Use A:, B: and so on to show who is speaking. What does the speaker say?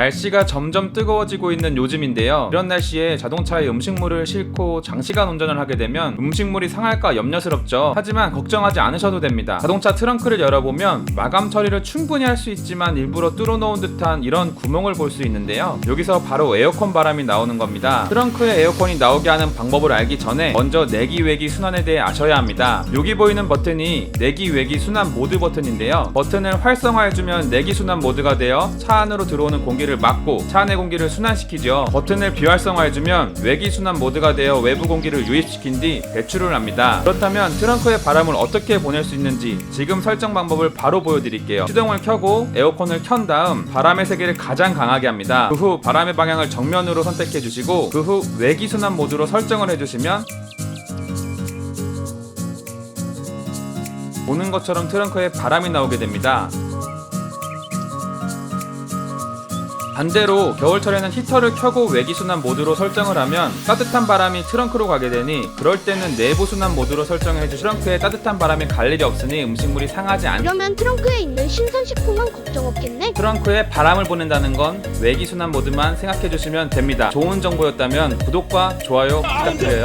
A: 날씨가 점점 뜨거워지고 있는 요즘인데요. 이런 날씨에 자동차에 음식물을 싣고 장시간 운전을 하게 되면 음식물이 상할까 염려스럽죠. 하지만 걱정하지 않으셔도 됩니다. 자동차 트렁크를 열어보면 마감 처리를 충분히 할 수 있지만 일부러 뚫어놓은 듯한 이런 구멍을 볼 수 있는데요. 여기서 바로 에어컨 바람이 나오는 겁니다. 트렁크에 에어컨이 나오게 하는 방법을 알기 전에 먼저 내기 외기 순환에 대해 아셔야 합니다. 여기 보이는 버튼이 내기 외기 순환 모드 버튼인데요. 버튼을 활성화해주면 내기 순환 모드가 되어 차 안으로 들어오는 공기 를 막고 차 안의 공기를 순환시키죠. 버튼을 비활성화해주면 외기 순환 모드가 되어 외부 공기를 유입시킨 뒤 배출을 합니다. 그렇다면 트렁크에 바람을 어떻게 보낼 수 있는지 지금 설정 방법을 바로 보여드릴게요. 시동을 켜고 에어컨을 켠 다음 바람의 세기를 가장 강하게 합니다. 그 후 바람의 방향을 정면으로 선택해 주시고 그 후 외기 순환 모드로 설정을 해주시면 보는 것처럼 트렁크에 바람이 나오게 됩니다. 반대로 겨울철에는 히터를 켜고 외기순환 모드로 설정을 하면 따뜻한 바람이 트렁크로 가게 되니 그럴 때는 내부순환 모드로 설정을 해주 트렁크에 따뜻한 바람이 갈 일이 없으니 음식물이 상하지 않
B: 그러면 트렁크에 있는 신선식품은 걱정 없겠네?
A: 트렁크에 바람을 보낸다는 건 외기순환 모드만 생각해 주시면 됩니다. 좋은 정보였다면 구독과 좋아요 부탁드려요.